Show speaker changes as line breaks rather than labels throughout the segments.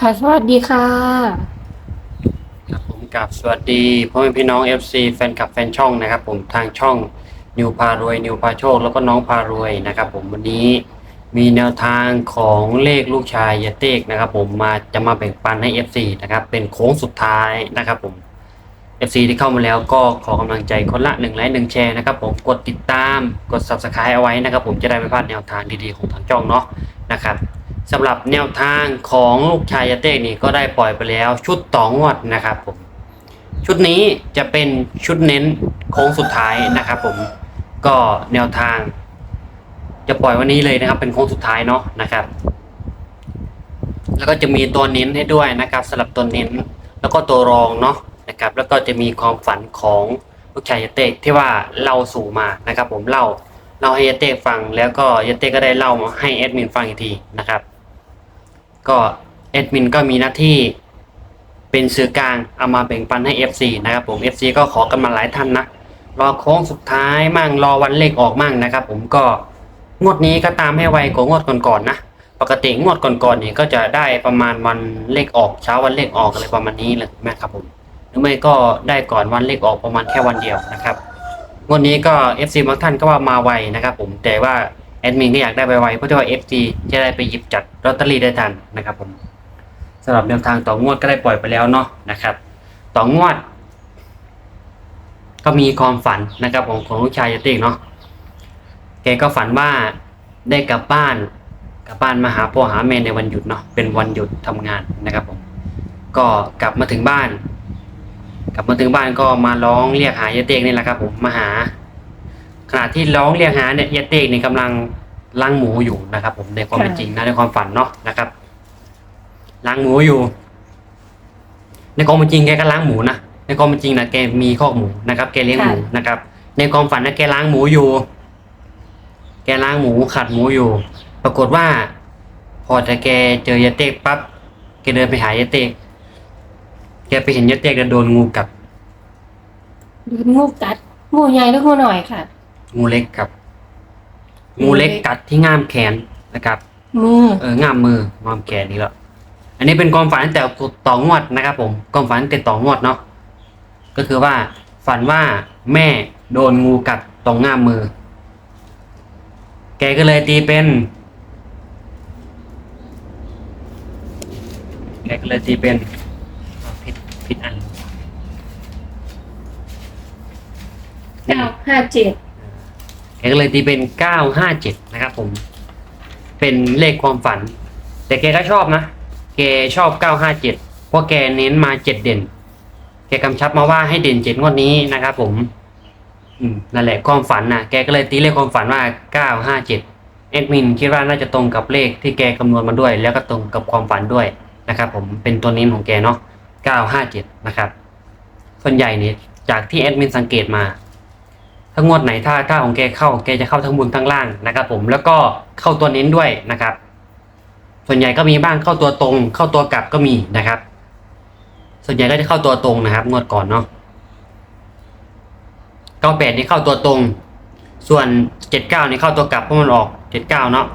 ค่ะ สวัสดีค่ะ
ครับผมกับสวัสดีพ่อแม่พี่น้อง FC แฟนคลับแฟนช่องนะครับ ผมทางช่องนิวพารวยนิวพาโชคแล้วก็น้องพารวยนะครับ ผมวันนี้มีแนวทางของเลขลูกชายยาเตกนะครับ ผมมาจะมาแบ่งปันให้ FC นะครับเป็นโค้งสุดท้ายนะครับผม FC ที่เข้ามาแล้วก็ขอกำลังใจคนละหนึ่งไลค์หนึ่งแชร์นะครับผมกดติดตามกด Subscribe เอาไว้นะครับ ผมจะได้ไม่พลาดแนวทางดีๆของทางช่องเนาะนะครับ สำหรับแนวทางของลูกชายยาเตกนี่ก็ได้ปล่อยไปแล้วชุดต่องวดนะครับผมชุดนี้จะเป็นชุดเน้นโค้งสุดท้ายนะครับผมก็แนวทาง จะปล่อยวันนี้เลยนะครับ เป็นโค้งสุดท้ายเนาะนะครับ แล้วก็จะมีตัวเน้นให้ด้วยนะครับสำหรับตัวเน้น แล้วก็ตัวรองเนาะนะครับ แล้วก็จะมีความฝันของลูกชายยาเตกที่ว่าเล่าสู่มานะครับ ผมเล่าเล่าให้ยาเตกฟังแล้วก็ยาเตกก็ได้เล่ามาให้แอดมินฟังอีกทีนะครับ ก็แอดมินก็มีหน้าที่เป็นสื่อกลางเอามาแบ่งปันให้ FC นะครับผม FC ก็ขอกันมาหลายท่านนะรอโค้งสุดท้ายมั่งรอวันเลขออกมั่งนะครับ ผมก็งวดนี้ก็ตามให้ไวกว่างวดก่อนๆนะปกติงวดก่อนๆนี่ก็จะได้ประมาณวันเลขออกเช้าวันเลขออกอะไรประมาณนี้เลยนะครับผมหรือไม่ก็ได้ก่อนวันเลขออกประมาณแค่วันเดียวนะครับงวดนี้ก็ FC บางท่านก็ว่ามาไวนะครับ ผมแต่ว่า แอดมินก็อยากได้ไวๆเพราะว่า FC จะได้ไปหยิบจัดลอตเตอรี่ได้ทันนะครับผมสำหรับแนวทางต่องวดก็ได้ปล่อยไปแล้วเนาะนะครับ ต่องวด ก็มีความฝันนะครับของของลูกชายยติกเนาะแกก็ฝันว่าได้กลับบ้านกลับบ้านมาหาพ่อหาแม่ในวันหยุดเนาะเป็นวันหยุดทำงานนะครับผมก็กลับมาถึงบ้าน กลับมาถึงบ้านก็มาร้องเรียกหายายเตกนี่แหละครับผมมาหา ขณะที่ร้องเรียกหาเนี่ยยายเตกนี่กำลังล้างหมูอยู่นะครับ ผมในความเป็นจริงนะในความฝันเนาะนะครับล้างหมูอยู่ ในความเป็นจริงแกก็ล้างหมูนะในความเป็นจริงนะแกมีคอกหมูนะครับแกเลี้ยงหมู
ค่ะ
นะครับ ในความฝันนะแกล้างหมูอยู่ แกล้างหมูขัดหมูอยู่ ปรากฏว่า พอแต่แกเจอยาเตกปั๊บแกเดินไปหายาเตกแกไปเห็นยาเตกแล้วโดนงูกัด
ดูงูกัดงูใหญ่หรืองูหน่อยค่ะ
งูเล็กครับ งูเล็กกัดที่ง่ามแขนนะครับ
มือ
เออง่ามมือง่ามแขนนี่แหละอันนี้เป็นความฝันตั้งแต่ต่องวดนะครับ ผมความฝันตั้งแต่ต่องวดเนาะก็คือว่าฝันว่าแม่โดนงูกัดตรงง่ามมือ แกก็เลยตีเป็นแกก็เลยตีเป็นอ้าวผิดผิดอัน
เก้าห้าเจ็ด
แกก็เลยตีเป็นเก้าห้าเจ็ดนะครับผม เป็นเลขความฝัน แต่แกก็ชอบนะ แกชอบเก้าห้าเจ็ดเพราะแกเน้นมาเจ็ดเด่น แกกำชับมาว่าให้เด่นเจ็ดงวดนี้นะครับผมนั่นแหละความฝันนะแกก็เลยตีเลขความฝันว่าเก้าห้าเจ็ดแอดมินคิดว่าน่าจะตรงกับเลขที่แกคำนวณมาด้วย แล้วก็ตรงกับความฝันด้วยนะครับผม เป็นตัวเน้นของแกเนาะเก้าห้าเจ็ดนะครับ ส่วนใหญ่เนี่ยจากที่แอดมินสังเกตมา ถ้างวดไหนถ้าถ้าของแกเข้าแกจะเข้าทั้งบนทั้งล่างนะครับผมแล้วก็เข้าตัวเน้นด้วยนะครับ ส่วนใหญ่ก็มีบ้างเข้าตัวตรง เข้าตัวกลับก็มีนะครับ ส่วนใหญ่ก็จะเข้าตัวตรงนะครับ งวดก่อนเนาะเก้าแปดนี่เข้าตัวตรง ส่วนเจ็ดเก้านี่เข้าตัวกลับเพราะมันออกเจ็ดเก้าเนาะ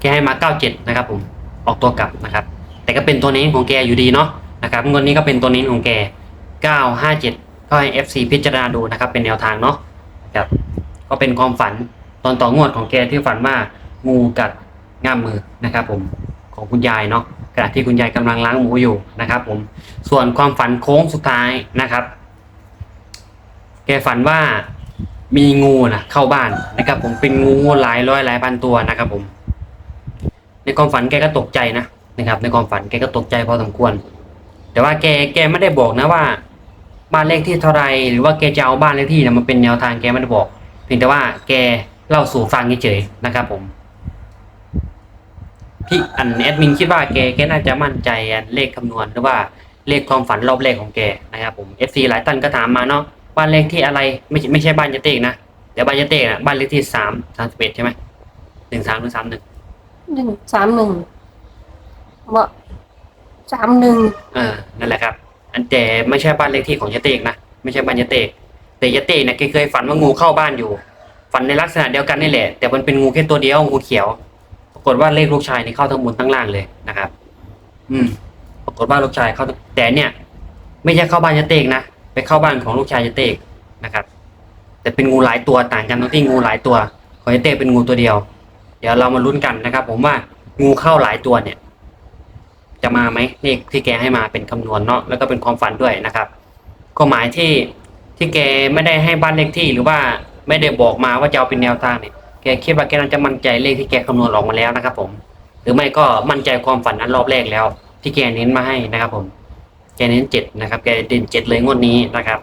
แกให้มาเก้าเจ็ดนะครับ ผมออกตัวกลับนะครับ แต่ก็เป็นตัวเน้นของแกอยู่ดีเนาะนะครับงวดนี้ก็เป็นตัวเน้นของแกเก้าห้าเจ็ดก็ให้ FC พิจารณาดูนะครับ เป็นแนวทางเนาะ ครับ ก็เป็นความฝันตอนต่องวดของแกที่ฝันว่างูกัดง่ามมือนะครับ ผมของคุณยายเนาะขณะที่คุณยายกำลังล้างหมูอยู่นะครับ ผมส่วนความฝันโค้งสุดท้ายนะครับ แกฝันว่ามีงูนะเข้าบ้านนะครับ ผมเป็นงูหลายร้อยหลายพันตัวนะครับ ผม ในความฝันแกก็ตกใจนะนะครับ ในความฝันแกก็ตกใจพอสมควร แต่ว่าแกแกไม่ได้บอกนะว่า บ้านเลขที่เท่าไรหรือว่าแกจะเอาบ้านเลขที่เนี่ยมาเป็นแนวทางแกไม่ได้บอก เพียงแต่ว่าแกเล่าสู่ฟังเฉยๆนะครับผมพี่อันแอดมินคิดว่าแกแกน่าจะมั่นใจอันเลขคำนวณหรือว่าเลขความฝันรอบเลขของแกนะครับผม FC หลายท่านก็ถามมาเนาะบ้านเลขที่อะไรไม่ใช่ไม่ใช่บ้านยะเตกนะเดี๋ยวบ้านยะเตกนะบ้านเลขที่สามสามสิบเอ็ดใช่ไหมหนึ่งสามหรือสามหนึ่ง
หนึ่งสามหนึ่งบ่สามหนึ่ง
เออนั่นแหละครับ อันแต่ไม่ใช่บ้านเลขที่ของยะเตกนะไม่ใช่บ้านยะเตก แต่ยะเตกเนี่ยเคยฝันว่างูเข้าบ้านอยู่ ฝันในลักษณะเดียวกันนี่แหละ แต่มันเป็นงูแค่ตัวเดียวงูเขียว ปรากฏว่าเลขลูกชายนี่เข้าทั้งบนทั้งล่างเลยนะครับ อืม ปรากฏว่าลูกชายเข้าแต่เนี่ย ไม่ใช่เข้าบ้านยะเตกนะไปเข้าบ้านของลูกชายยะเตกนะครับ แต่เป็นงูหลายตัวต่างกันตรงที่งูหลายตัวของยะเตกเป็นงูตัวเดียว เดี๋ยวเรามาลุ้นกันนะครับ ผมว่างูเข้าหลายตัวเนี่ย จะมาไหมเลขที่แกให้มาเป็นคำนวณเนาะแล้วก็เป็นความฝันด้วยนะครับ ก็หมายที่ที่แกไม่ได้ให้บ้านเลขที่หรือว่าไม่ได้บอกมาว่าจะเอาเป็นแนวทางเนี่ยแกคิดว่าแกน่าจะมั่นใจเลขที่แกคำนวณออกมาแล้วนะครับ ผม หรือไม่ก็มั่นใจความฝันอันรอบแรกแล้ว ที่แกเน้นมาให้นะครับ ผม แกเน้นเจ็ดนะครับ แกเด่นเจ็ดเลยงวดนี้นะครับ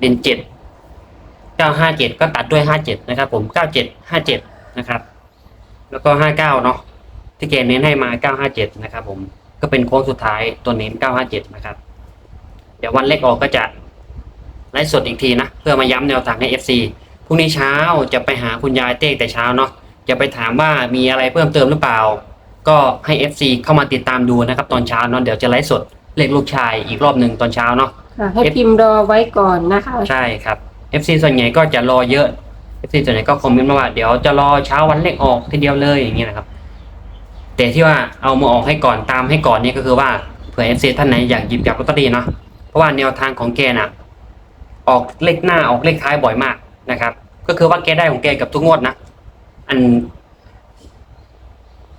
เด่นเจ็ดเก้าห้าเจ็ดก็ตัดด้วยห้าเจ็ดนะครับ ผมเก้าเจ็ดห้าเจ็ดนะครับ แล้วก็ห้าเก้าเนาะ ที่แกเน้นให้มาเก้าห้าเจ็ดนะครับผม ก็เป็นโค้งสุดท้ายตัวเน้นเก้าห้าเจ็ดนะครับ เดี๋ยววันเลขออกก็จะไลฟ์สดอีกทีนะ เพื่อมาย้ำแนวทางให้ FC พรุ่งนี้เช้าจะไปหาคุณยายเต้แต่เช้าเนาะ จะไปถามว่ามีอะไรเพิ่มเติมหรือเปล่า ก็ให้ FC เข้ามาติดตามดูนะครับตอนเช้าเนาะ เดี๋ยวจะไลฟ์สดเลขลูกชายอีกรอบหนึ่งตอนเช้าเนาะ
ค่ะให้พิมพ์รอไว้ก่อนนะคะ
ใช่ครับ FC ส่วนใหญ่ก็จะรอเยอะ FC ส่วนใหญ่ก็คอมเมนต์มาว่าเดี๋ยวจะรอเช้าวันเลขออกทีเดียวเลยอย่างเงี้ยนะครับ แต่ที่ว่าเอามาออกให้ก่อนตามให้ก่อนนี่ก็คือว่าเผื่อ FC ท่านไหนอยากหยิบจับลอตเตอรี่เนาะเพราะว่าแนวทางของแกน่ะ ออกเลขหน้าออกเลขท้ายบ่อยมากนะครับ ก็คือว่าแกได้ของแกกับทุกงวดนะอัน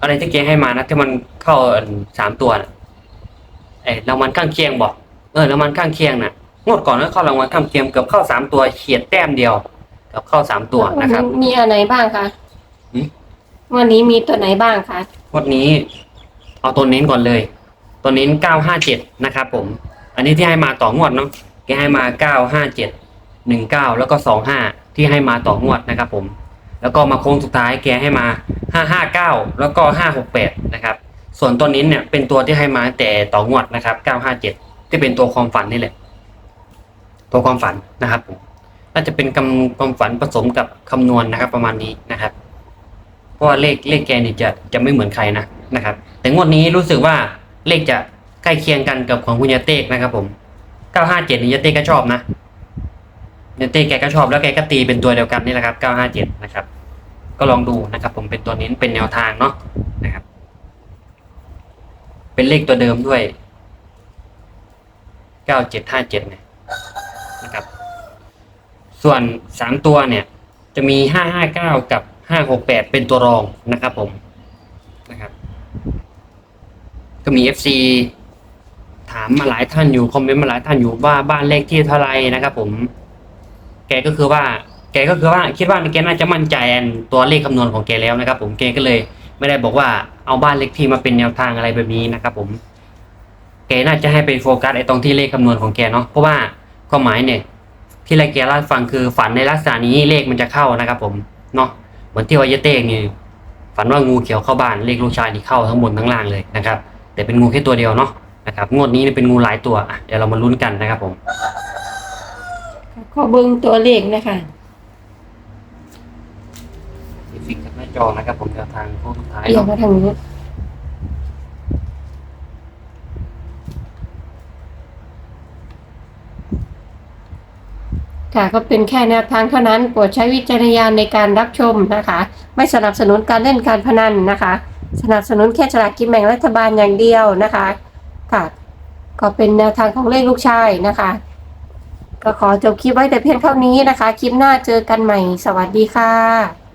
อะไรที่แกให้มานะที่มันเข้าอันสามตัวนะเอ้ยรางวัลข้างเคียงบอกเออรางวัลข้างเคียงน่ะงวดก่อนก็เข้ารางวัลข้างเคียงเกือบเข้าสามตัวเฉียดแต้มเดียวเกือบเข้าสามตัวนะครับ
มีอะไรบ้างคะ
หืม
วันนี้มีตัวไหนบ้างคะ
งวดนี้ เอาตัวเน้นก่อนเลย ตัวเน้นเก้าห้าเจ็ดนะครับผม อันนี้ที่ให้มาต่องวดเนาะแกให้มาเก้าห้าเจ็ดหนึ่งเก้าแล้วก็สองห้าที่ให้มาต่องวดนะครับผม แล้วก็มาโค้งสุดท้ายแกให้มาห้าห้าเก้าแล้วก็ห้าหกแปดนะครับ ส่วนตัวนี้เนี่ยเป็นตัวที่ให้มาแต่ต่องวดนะครับเก้าห้าเจ็ดที่เป็นตัวความฝันนี่แหละ ตัวความฝันนะครับผมน่าจะเป็นกำความฝันผสมกับคำนวณนะครับ ประมาณนี้นะครับ เพราะว่าเลขเลขแกนี่จะจะไม่เหมือนใครนะนะครับ แต่งวดนี้รู้สึกว่าเลขจะใกล้เคียงกันกับของคุณยาเต้กนะครับผม 957นี่ยาเต้ก็ชอบนะยาเต้แกก็ชอบแล้วแกก็ตีเป็นตัวเดียวกันนี่แหละครับ 957 นะครับ ก็ลองดูนะครับ ผมเป็นตัวนี้เป็นแนวทางเนาะนะครับ เป็นเลขตัวเดิมด้วย 9757 เนี่ยนะครับ ส่วนสามตัวเนี่ย จะมี 559 กับ 568เป็นตัวรองนะครับผมนะครับ ก็มี FC ถามมาหลายท่านอยู่คอมเมนต์มาหลายท่านอยู่ว่าบ้านเลขที่เท่าไรนะครับ ผม แกก็คือว่า แกก็คือว่าคิดว่าแกน่าจะมั่นใจนตัวเลขคำนวณของแกแล้วนะครับ ผมแกก็เลย ไม่ได้บอกว่าเอาบ้านเลขที่มาเป็นแนวทางอะไรแบบนี้นะครับ ผม แกน่าจะให้ไปโฟกัสไอ้ตรงที่เลขคำนวณของแกเนาะเพราะว่าความหมายเนี่ยที่ไรแกเล่าฟังคือฝันในลักษณะนี้เลขมันจะเข้านะครับ ผมเนาะ เหมือนที่วายเต้งนี่ฝันว่างูเขียวเข้าบ้านเลขลูกชายนี่เข้าทั้งบนทั้งล่างเลยนะครับ แต่เป็นงูแค่ตัวเดียวเนาะนะครับงวดนี้นี่เป็นงูหลายตัวอะเดี๋ยวเรามาลุ้นกันนะครับผม
ขอเบิ้งตัวเลขนะคะ
ฟิกกับหน้าจอนะครับผมแนวทางโค้งสุดท้าย
เอียง
เนาะ
มาทางนี้ ค่ะก็เป็นแค่แนวทางเท่านั้นโปรดใช้วิจารณญาณในการรับชมนะคะ ไม่สนับสนุนการเล่นการพนันนะคะ สนับสนุนแค่ฉลากกินแบ่งรัฐบาลอย่างเดียวนะคะค่ะก็เป็นแนวทางของเลขลูกชายนะคะ ก็ขอจบคลิปไว้แต่เพียงเท่านี้นะคะ คลิปหน้าเจอกันใหม่ สวัสดีค่ะ